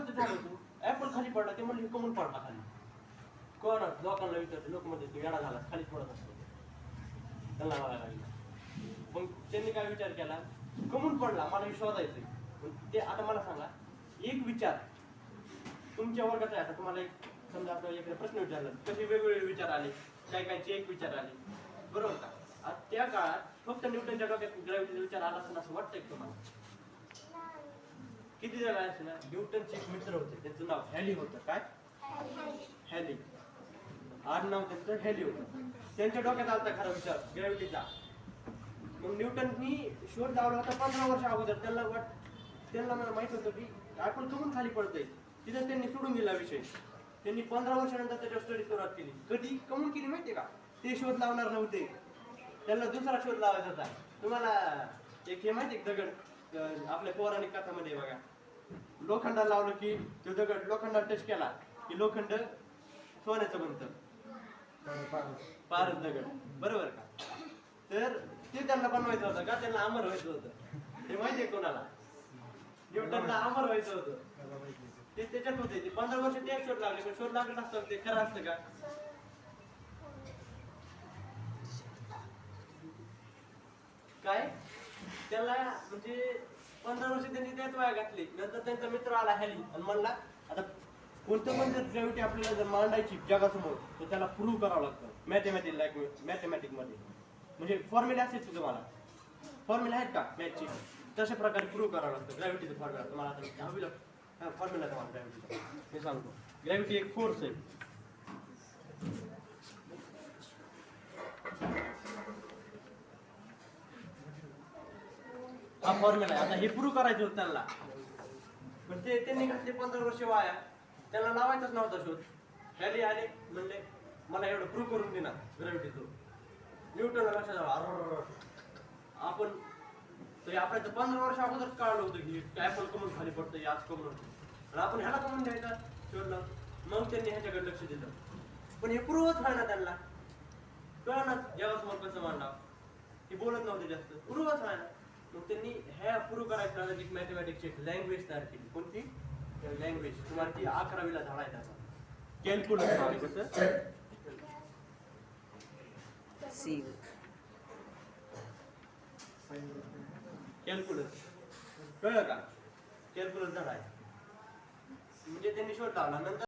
ऍपलचं झाड होतं ऍपल खाली पडला ते म्हणले कमून पडला खाली. कोण? लोकांना विचारते लोक म्हणजे तू येडा झाला खाली पडत असतो त्यांना लागलं. मग त्यांनी काय विचार केला? कमून पडला मला हे शोधायचंय. ते आता मला सांगा एक विचार. तुमच्या वर्गात आहे आता तुम्हाला एक समजा आता एखादा प्रश्न विचारला कसे वेगवेगळे विचार आले काय कायचे एक विचार आले बरोबर का? आता त्या काळात फक्त न्यूटनच्या डोक्यात ग्रॅव्हिटीचा विचार आला असं असं वाटतंय तुम्हाला? किती जण आहेत ना न्यूटनचे एक मित्र होते त्यांचं नाव हॅली होतं काय? हॅली. आडनाव त्यांचं हॅली होतं. त्यांच्या डोक्यात आलता खरा विचार ग्रॅव्हिटीचा मग न्यूटननी शोध लावला होता पंधरा वर्ष अगोदर त्यांना वाट त्यांना मला माहीत होतं की आपण कमून खाली पडतोय. तिथं त्यांनी सोडून दिला विषय. त्यांनी पंधरा वर्षानंतर त्याच्यावर स्टडी सुरुवात केली. कधी? कमून केली माहितीये का? ते शोध लावणार नव्हते. त्यांना दुसरा शोध लावायचा होता. तुम्हाला एक हे माहिती दगड? आपल्या पौराणिक कथामध्ये बघा. लोखंडाला लावलं की तो दगड लोखंडाला टच केला की लोखंड सोन्याचं बनतं. पारस दगड. बरोबर का? तर ते त्यांना बनवायचं होतं का? त्यांना अमर व्हायचं होतं. ते माहितीये कोणाला? न्यूटनला अमर व्हायचं होतं. ते त्याच्यात होते. ते पंधरा वर्ष ते शोध लागले पण शोध लागत असतं ते खरं असतं का? काय? त्याला म्हणजे पंधरा वर्ष त्यांनी त्याच वया घातली. नंतर त्यांचा मित्र आला हॅली. आणि म्हणला आता कोणतं पण जर ग्रॅव्हिटी आपल्याला जर मांडायची जगासमोर तर त्याला प्रूव्ह करावं लागतं. मॅथमॅटिक लाईक मॅथमॅटिकमध्ये. म्हणजे फॉर्म्युला असेल तुम्हाला फॉर्म्युला आहेत का? मॅथची तशा प्रकारे प्रूव्ह करावं लागतं. ग्रॅव्हिटीचं फॉर्म्युला तुम्हाला आता दहावीला फॉर्म्युला तुम्हाला ग्रॅव्हिटीचा मी सांगतो. ग्रॅव्हिटी एक फोर्स आहे. हा फॉर्म्युला आहे. आता हे प्रूव्ह करायचं होतं त्यांना. पण ते त्यांनी घातले पंधरा वर्ष वाया. त्यांना लावायचाच नव्हता शोध. त्याने आले म्हणले मला एवढं प्रूव्ह करून देणार ग्रॅव्हिटीचं न्यूटन लक्षात आलं. आपण तर आपल्या तर पंधरा वर्ष अगोदरच कळलं होतं की ॲपल कमून खाली पडतं आज कमून आणि आपण ह्याला कमून द्यायचा शोधलं मग त्यांनी ह्याच्याकडे लक्ष दिलं. पण हे प्रूव्हच व्हायना त्यांना. कळणार जेव्हा कसं मांडा हे बोलत नव्हते जास्त. प्रूव्हच व्हायना. मग त्यांनी ह्या प्रूव्ह करायचं एक मॅथमॅटिक्सची एक लँग्वेज तयार केली. कोणती? लँग्वेज तुम्हाला ती अकरावीला झाला आहे त्याचा. कॅल्क्युलस नाव आहे कसं सी कॅल्क्युलस कळलं का? कॅल्क्युलस झाला आहे. म्हणजे त्यांनी शोध लावला. नंतर